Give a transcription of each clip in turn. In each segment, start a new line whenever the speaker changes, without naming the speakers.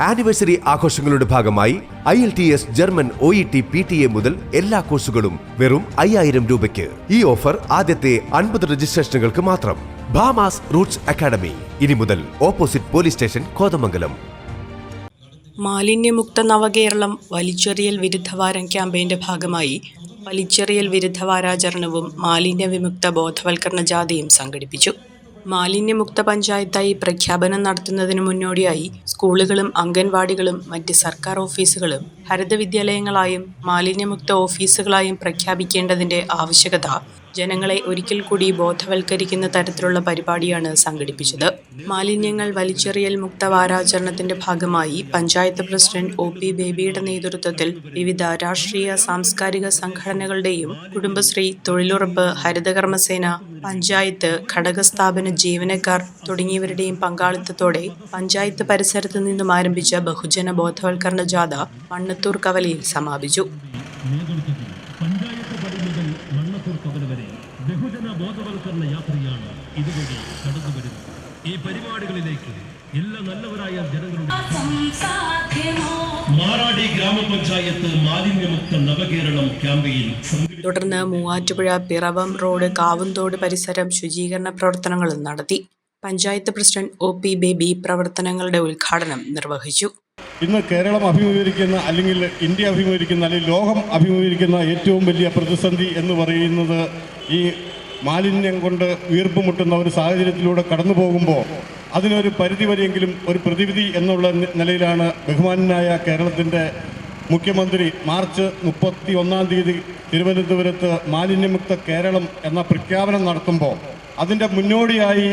Anniversary ആഘോഷങ്ങളുടെ ഭാഗമായി I L T S German O E T P T A മുതൽ എല്ലാ കോഴ്സുകളും വെറും അയ്യായിരം രൂപയ്ക്ക്. ഈ ഓഫർ ആദ്യത്തെ അൻപത് രജിസ്ട്രേഷനുകൾക്ക് മാത്രം. Bhamas roots academy. ഇനി മുതൽ ഓപ്പോസിറ്റ് പോലീസ് സ്റ്റേഷൻ കോതമംഗലം.
മാലിന്യമുക്ത നവകേരളം വലിച്ചെറിയൽ വിരുദ്ധവാരം ക്യാമ്പയിന്റെ ഭാഗമായി വലിച്ചെറിയൽ വിരുദ്ധ വാരാചരണവും മാലിന്യ വിമുക്ത ബോധവൽക്കരണ ജാഥയും സംഘടിപ്പിച്ചു. മാലിന്യമുക്ത പഞ്ചായത്തായി പ്രഖ്യാപനം നടത്തുന്നതിന് മുന്നോടിയായി സ്കൂളുകളും അംഗൻവാടികളും മറ്റ് സർക്കാർ ഓഫീസുകളും ഹരിതവിദ്യാലയങ്ങളായും മാലിന്യമുക്ത ഓഫീസുകളായും പ്രഖ്യാപിക്കേണ്ടതിന്റെ ആവശ്യകത ജനങ്ങളെ ഒരിക്കൽ കൂടി ബോധവൽക്കരിക്കുന്ന തരത്തിലുള്ള പരിപാടിയാണ് സംഘടിപ്പിച്ചത്. മാലിന്യങ്ങൾ വലിച്ചെറിയൽ മുക്ത വാരാചരണത്തിന്റെ ഭാഗമായി പഞ്ചായത്ത് പ്രസിഡന്റ് ഒ പി ബേബിയുടെ നേതൃത്വത്തിൽ വിവിധ രാഷ്ട്രീയ സാംസ്കാരിക സംഘടനകളുടെയും കുടുംബശ്രീ തൊഴിലുറപ്പ് ഹരിതകർമ്മസേന പഞ്ചായത്ത് ഘടകസ്ഥാപന ജീവനക്കാർ തുടങ്ങിയവരുടെയും പങ്കാളിത്തത്തോടെ പഞ്ചായത്ത് പരിസരത്ത് നിന്നും ആരംഭിച്ച ബഹുജന ബോധവൽക്കരണ ജാഥ മണ്ണത്തൂർ കവലയിൽ സമാപിച്ചു
നേതൃത്വത്തിൽ പഞ്ചായത്ത് പടി മുതൽ കവല വരെ ബഹുജന ബോധവൽക്കരണ യാത്രയാണ് ഇതുവഴി കടന്നു വരുന്നത്. ഈ പരിപാടികളിലേക്ക് എല്ലാ നല്ലവരായ ജനങ്ങളുടെ മാറാടി ഗ്രാമപഞ്ചായത്ത് മാലിന്യമുക്ത നവകേരളം ക്യാമ്പയിൻ
തുടർന്ന് മൂവാറ്റുപുഴ പിറവം റോഡ് കാവുന്തോട് പരിസരം ശുചീകരണ പ്രവർത്തനങ്ങളും നടത്തി. Panchayat president O P Baby പ്രവർത്തനങ്ങളുടെ ഉദ്ഘാടനം നിർവഹിച്ചു.
ഇന്ന് കേരളം അഭിമുഖീകരിക്കുന്ന അല്ലെങ്കിൽ ഇന്ത്യ അഭിമുഖീകരിക്കുന്ന അല്ലെങ്കിൽ ലോകം അഭിമുഖീകരിക്കുന്ന ഏറ്റവും വലിയ പ്രതിസന്ധി എന്ന് പറയുന്നത് ഈ മാലിന്യം കൊണ്ട് വീർപ്പ് മുട്ടുന്ന ഒരു സാഹചര്യത്തിലൂടെ കടന്നു പോകുമ്പോൾ അതിനൊരു പരിധിവരെയെങ്കിലും ഒരു പ്രതിവിധി എന്നുള്ള നിലയിലാണ് ബഹുമാനായ കേരളത്തിന്റെ മുഖ്യമന്ത്രി മാർച്ച് മുപ്പത്തി ഒന്നാം തീയതി തിരുവനന്തപുരത്ത് മാലിന്യമുക്ത കേരളം എന്ന പ്രഖ്യാപനം നടത്തുമ്പോൾ അതിന്റെ മുന്നോടിയായി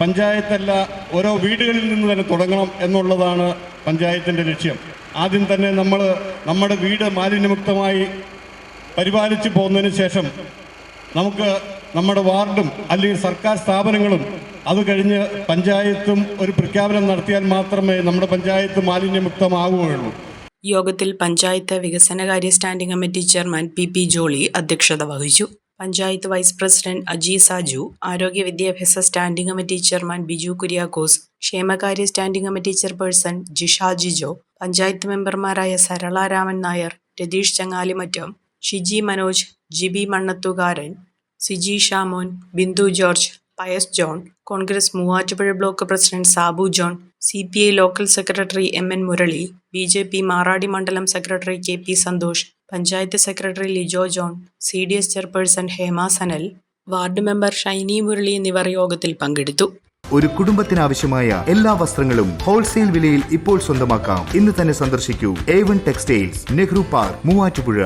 പഞ്ചായത്തല്ല ഓരോ വീടുകളിൽ നിന്ന് തന്നെ തുടങ്ങണം എന്നുള്ളതാണ് പഞ്ചായത്തിന്റെ ലക്ഷ്യം. ആദ്യം തന്നെ നമ്മൾ നമ്മുടെ വീട് മാലിന്യമുക്തമായി പരിപാലിച്ചു പോകുന്നതിന് ശേഷം നമുക്ക് നമ്മുടെ വാർഡും അല്ലെങ്കിൽ സർക്കാർ സ്ഥാപനങ്ങളും അത് കഴിഞ്ഞ് പഞ്ചായത്തും ഒരു പ്രഖ്യാപനം നടത്തിയാൽ മാത്രമേ നമ്മുടെ പഞ്ചായത്ത് മാലിന്യമുക്തമാകുകയുള്ളൂ
യോഗത്തിൽ പഞ്ചായത്ത് വികസനകാര്യ standing committee chairman P P Jolly അധ്യക്ഷത വഹിച്ചു. പഞ്ചായത്ത് വൈസ് പ്രസിഡന്റ് അജി സാജു ആരോഗ്യ വിദ്യാഭ്യാസ standing committee chairman Biju Kuriakose ക്ഷേമകാര്യ standing committee chairperson Jisha Jijo panchayat മെമ്പർമാരായ Sarala Raman Nair Ratheesh Changalimattam Shiji Manoj Jibi Mannathukaran Siji Shamon Bindu George Pius John Congress Muvattupuzha block president Sabu John C P I local secretary M N Murali B J P Maradi മണ്ഡലം secretary K P Santhosh panchayat secretary Lijo John C D S chairperson Hema Sanal ward member Shiny Murali എന്നിവർ യോഗത്തിൽ പങ്കെടുത്തു.
ഒരു കുടുംബത്തിനാവശ്യമായ എല്ലാ വസ്ത്രങ്ങളും wholesale വിലയിൽ ഇപ്പോൾ സ്വന്തമാക്കാം. ഇന്ന് തന്നെ സന്ദർശിക്കൂ. A one textiles Nehru park Muvattupuzha.